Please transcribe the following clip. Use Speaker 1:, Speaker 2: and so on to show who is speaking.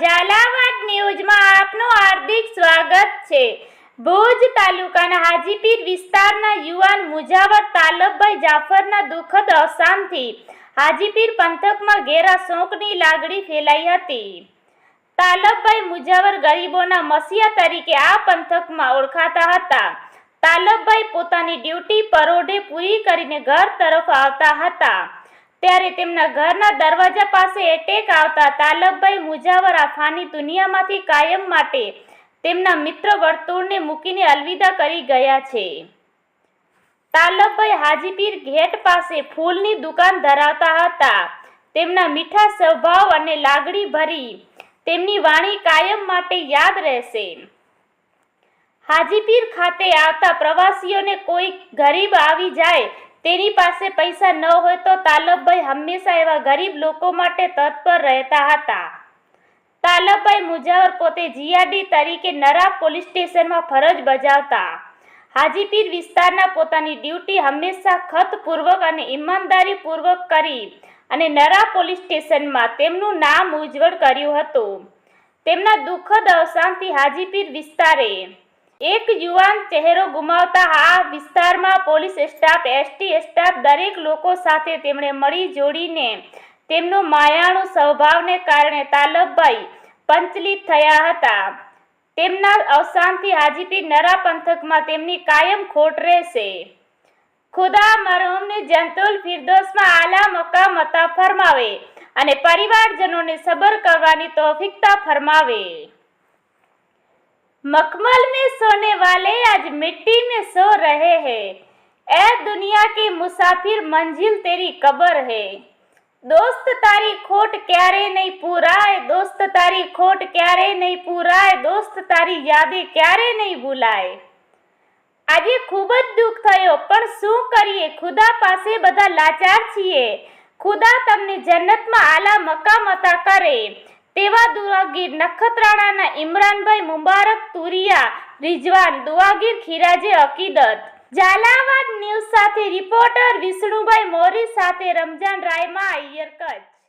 Speaker 1: ઝાલાવાડ ન્યૂઝમાં આપનું હાર્દિક સ્વાગત છે. ભુજ તાલુકાના હાજીપીર વિસ્તારના યુવાન મુજાવર તાલબભાઈ જાફરના દુઃખદ અવસાનથી હાજીપીર પંથકમાં ઘેરા શોકની લાગણી ફેલાઈ હતી. તાલબભાઈ મુજાવર ગરીબોના મસીહા તરીકે આ પંથકમાં ઓળખાતા હતા. તાલબભાઈ પોતાની ડ્યુટી પરોઢે પૂરી કરીને ઘર તરફ આવતા હતા. ત્યારે તેમના ઘરના દરવાજા પાસે એટેક આવતા તાલબભાઈ મુજાવર ફાની દુનિયામાંથી કાયમ માટે તેમના મિત્ર વર્તુળને મૂકીને અલવિદા કરી ગયા છે. તાલબભાઈ હાજીપીર ઘેટ પાસે ફૂલની દુકાન ધરાવતા હતા. તેમના મીઠા સ્વભાવ અને લાગણી ભરી તેમની વાણી કાયમ માટે યાદ રહેશે. હાજીપીર ખાતે આવતા પ્રવાસીઓને કોઈ ગરીબ આવી જાય તેની પાસે પૈસા ન હોય તો તાલબભાઈ હંમેશા એવા ગરીબ લોકો માટે તત્પર રહેતા હતા. તાલબભાઈ મુજાવર પોતે જીઆરડી તરીકે નરા પોલીસ સ્ટેશનમાં ફરજ બજાવતા. હાજીપીર વિસ્તારના પોતાની ડ્યુટી હંમેશા ખતપૂર્વક અને ઈમાનદારીપૂર્વક કરી અને નરા પોલીસ સ્ટેશનમાં તેમનું નામ ઉજ્જવળ કર્યું હતું. તેમના દુઃખદ અવસાનથી હાજીપીર વિસ્તારે એક યુવાન ચહેરો ગુમાવતા આ વિસ્તારમાં પોલીસ સ્ટાફ, એસટી સ્ટાફ દરેક લોકો સાથે તેમણે મળી જોડીને તેમનો માયાણું સ્વભાવને કારણે તાલબભાઈ પંચલિત થયા હતા. તેમના અવસાનથી હાજીપી નરા પંથકમાં તેમની કાયમ ખોટ રહેશે. ખુદા મરહુમને જંતુલ ફિરદોસમાં આલા મકામ અતા ફરમાવે અને પરિવારજનોને સબર કરવાની તોફિકતા ફરમાવે. मखमल में सोने वाले आज मिट्टी में सो रहे हैं ए दुनिया के मुसाफिर मंजिल तेरी कबर है દોસ્ત તારી ખોટ ક્યારે નહીં પૂરાય દોસ્ત તારી ખોટ ક્યારે નહીં પૂરાય દોસ્ત તારી યાદી ક્યારે નહીં ભૂલાય આજે ખૂબ જ દુઃખ થયો પણ શું કરીએ ખુદા પાસે બધા લાચાર છીએ ખુદા તમને જન્નતમાં આલા મકામ અતા કરે તેવા દુઆગીર નખત્રાણાના ઇમરાનભાઈ મુબારક, તુરિયા, રિજવાન દુઆગીર ખીરાજે અકીદત. ઝાલાવાડ ન્યૂઝ સાથે રિપોર્ટર વિષ્ણુભાઈ મોરી સાથે રમજાન રાયમા અય્યર કચ્છ.